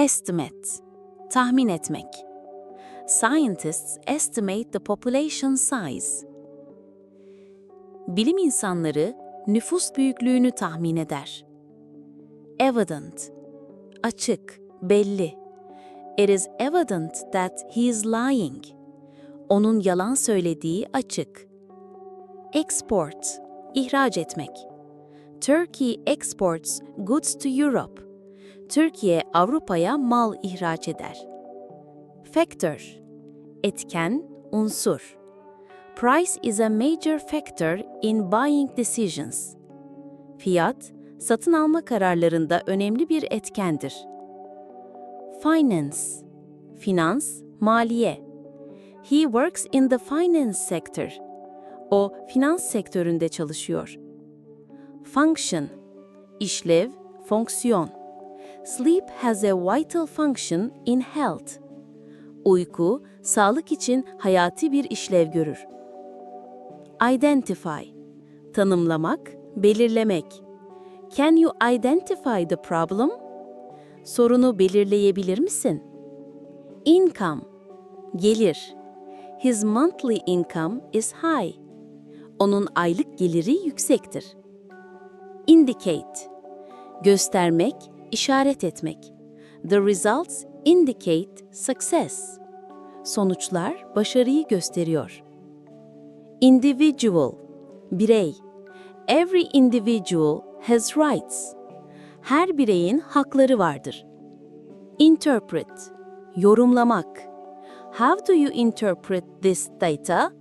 Estimate, tahmin etmek. Scientists estimate the population size. Bilim insanları nüfus büyüklüğünü tahmin eder. Evident, açık, belli. It is evident that he is lying. Onun yalan söylediği açık. Export, ihraç etmek. Turkey exports goods to Europe. Türkiye Avrupa'ya mal ihraç eder. Factor, etken, unsur. Price is a major factor in buying decisions. Fiyat, satın alma kararlarında önemli bir etkendir. Finance, finans, maliye. He works in the finance sector. O, finans sektöründe çalışıyor. Function, işlev, fonksiyon. Sleep has a vital function in health. Uyku, sağlık için hayati bir işlev görür. Identify, tanımlamak, belirlemek. Can you identify the problem? Sorunu belirleyebilir misin? Income, gelir. His monthly income is high. Onun aylık geliri yüksektir. Indicate, göstermek, işaret etmek. The results indicate success. Sonuçlar başarıyı gösteriyor. Individual, birey. Every individual has rights. Her bireyin hakları vardır. Interpret, yorumlamak. How do you interpret this data?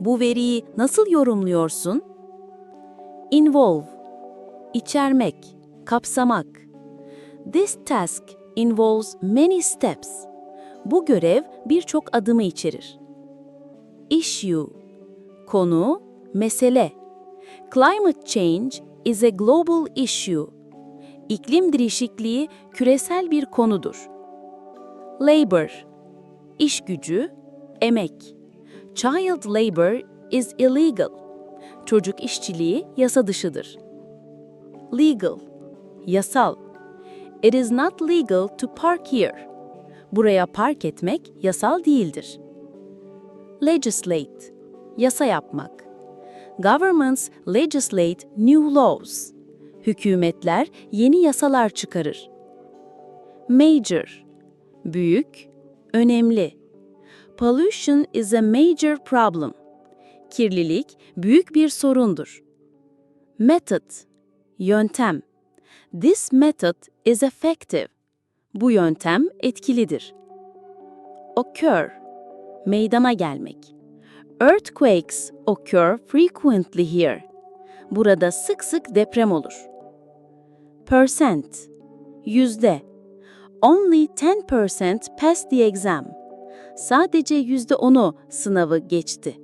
Bu veriyi nasıl yorumluyorsun? Involve, içermek, kapsamak. This task involves many steps. Bu görev birçok adımı içerir. Issue, konu, mesele. Climate change is a global issue. İklim değişikliği küresel bir konudur. Labor, iş gücü, emek. Child labor is illegal. Çocuk işçiliği yasa dışıdır. Legal, yasal. It is not legal to park here. Buraya park etmek yasal değildir. Legislate, yasa yapmak. Governments legislate new laws. Hükümetler yeni yasalar çıkarır. Major, büyük, önemli. Pollution is a major problem. Kirlilik büyük bir sorundur. Method, yöntem. This method is effective. Bu yöntem etkilidir. Occur, meydana gelmek. Earthquakes occur frequently here. Burada sık sık deprem olur. Percent, yüzde. Only 10% passed the exam. Sadece yüzde onu sınavı geçti.